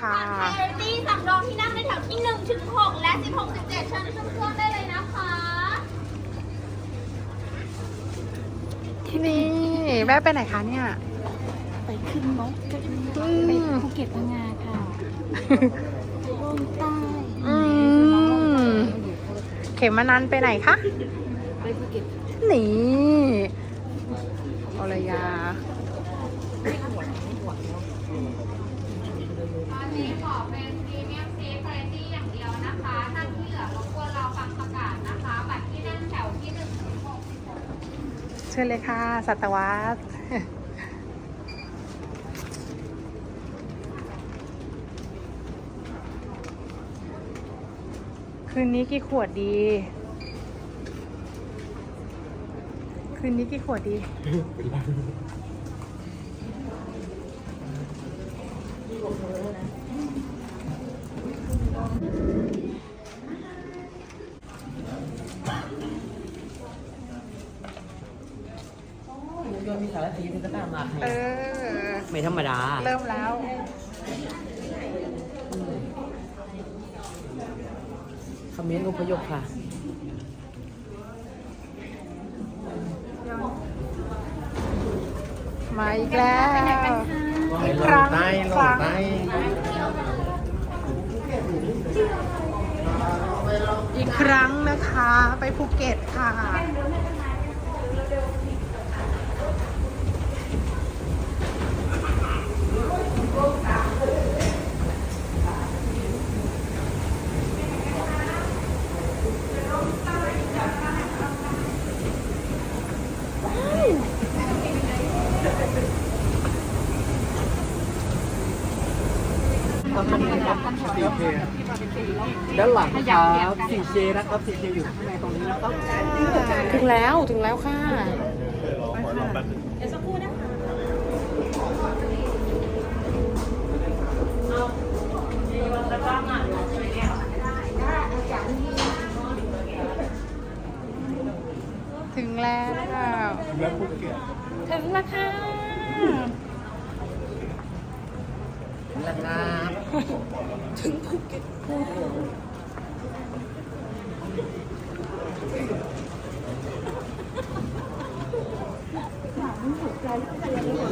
ค่ะไทยเรตตี้สั่งรองที่นั่งในแถวที่1ถึง6และ 16 17เชิญชมเครื่องได้เลยนะคะนี่แม่ไปไหนคะเนี่ย ไปขึ้นนกอืไปมภูเก็ตพังงาค่ะลงใต้อืมเขมนันไปไหนคะ ไปภูเก็ตนี่อรยา ตอนนี้ขอเป็นพรีเมียมซีฟเรตตี้อย่างเดียวนะคะท่านที่เหลือรบกวนเราฟังประกาศนะคะ บัตรที่นั่งแถวที่1ถึง6เชิญเลยค่ะ สัตวัตคืนนี้กี่ขวดดี คืนนี้กี่ขวดดี โยนมีสารทีมันก็ตามมาให้เออ ไม่ธรรมดา เริ่มแล้วคอมเมนต์อพยพค่ะมาอีกแล้วอีก ครั้งครั้งอีกครั้งนะคะ ไปภูเก็ตค่ะ ด้านหลังครับสี่เชนะครับสี่เชอยู่ข้างในตรงนี้นะครับถึงแล้วถึงแล้วค่ะ ถึงแล้ว ถึงแล้วค่ะ ระนาบถึงภูเก็ตพูดลงใจใยังหั